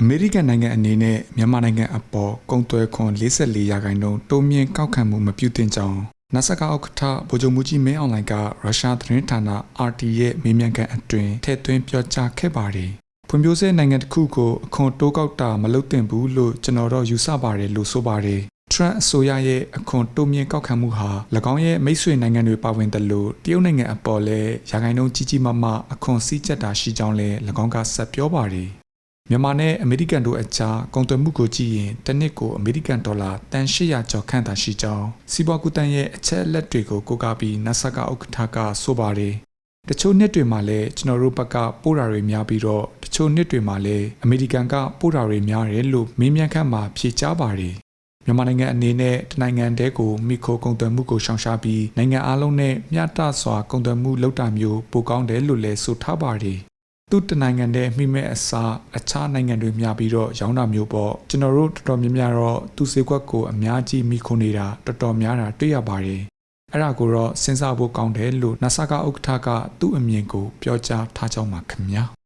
အမေရိကန်နိုင်ငံအနေနဲ့မြန်မာနိုင်ငံအပေါ်ကုန်သွယ်ခွန်44ရာခိုင်နှုန်းတိုးမြင့်ကောက်ခံမှုမပြုသင့်ကြောင်းနာဆာကာဥက္ကဋ္ဌဗိုလ်ချုပ်မှုကြီးမင်းအောင်လှိုင်ကရုရှားသတင်းဌာန RT ရဲ့မေးမြန်းခန်းအတွင်းထည့်သွင်းပြောကြားခဲ့ပါတယ်။ဖွံ့ဖြိုးဆဲနိုင်ငံတစ်ခုကိုအခွန်တိုးကောက်တာမလုပ်သင့်ဘူးလို့ကျွန်တော်တို့ယူဆပါတယ်လို့ဆိုပါတယ်။ Trump အစိုးရရဲ့အခွန်တိုးမြင့်ကောက်ခံမှုဟာ၎င်းရဲ့မိတ်ဆွေနိုင်ငံတွေပါဝင်တယ်လို့တရုတ်နိုင်ငံအပေါ်လည်းရာခိုင်နှုန်းကြီးကြီးမားမားအခွန်စည်းကျပ်တာရှိကြောင်းလည်း၎င်းကဆက်ပြောပါတယ်။ မြန်မာနဲ့အမေရိကန်တို့အကြားကုန်သွယ်မှုကိုကြည့်ရင်တစ်နှစ်ကိုအမေရိကန်ဒေါ်လာတန်800ကျော်ခန့်သာရှိကြောင်းစီးပွားကူတန်းရဲ့အချက်အလက်တွေကိုကိုးကားပြီး NASA ကဥက္ကဋ္ဌကဆိုပါတယ်။တချို့နှစ်တွေမှာလည်းကျွန်တော်တို့ဘက်ကပို့တာတွေများပြီးတော့တချို့နှစ်တွေမှာလည်းအမေရိကန်ကပို့တာတွေများတယ်လို့မေးမြန်းခန့်မှာဖြေကြားပါတယ်။မြန်မာနိုင်ငံအနေနဲ့တနိုင်ငံတည်းကိုမိခိုကုန်သွယ်မှုကိုရှောင်ရှားပြီးနိုင်ငံအလုံးနဲ့မျှတစွာကုန်သွယ်မှုလုပ်တာမျိုးပိုကောင်းတယ်လို့လည်းဆိုထားပါတယ်။ သူ့တနိုင်ငံတည်းမိမဲ့အစားအခြားနိုင်ငံတွေမျှပြီးတော့ရောင်းတာမျိုးပေါ့ကျွန်တော်တို့တော်တော်များများတော့သူ့ဈေးကွက်ကိုအများကြီးမိခိုနေတာတော်တော်များတာတွေ့ရပါတယ်။အဲ့ဒါကိုတော့စဉ်းစားဖို့ကောင်းတယ်လို့ NASA ကဥက္ကဋ္ဌကသူ့အမြင်ကိုပြောကြားထားကြောင်းပါခင်ဗျာ။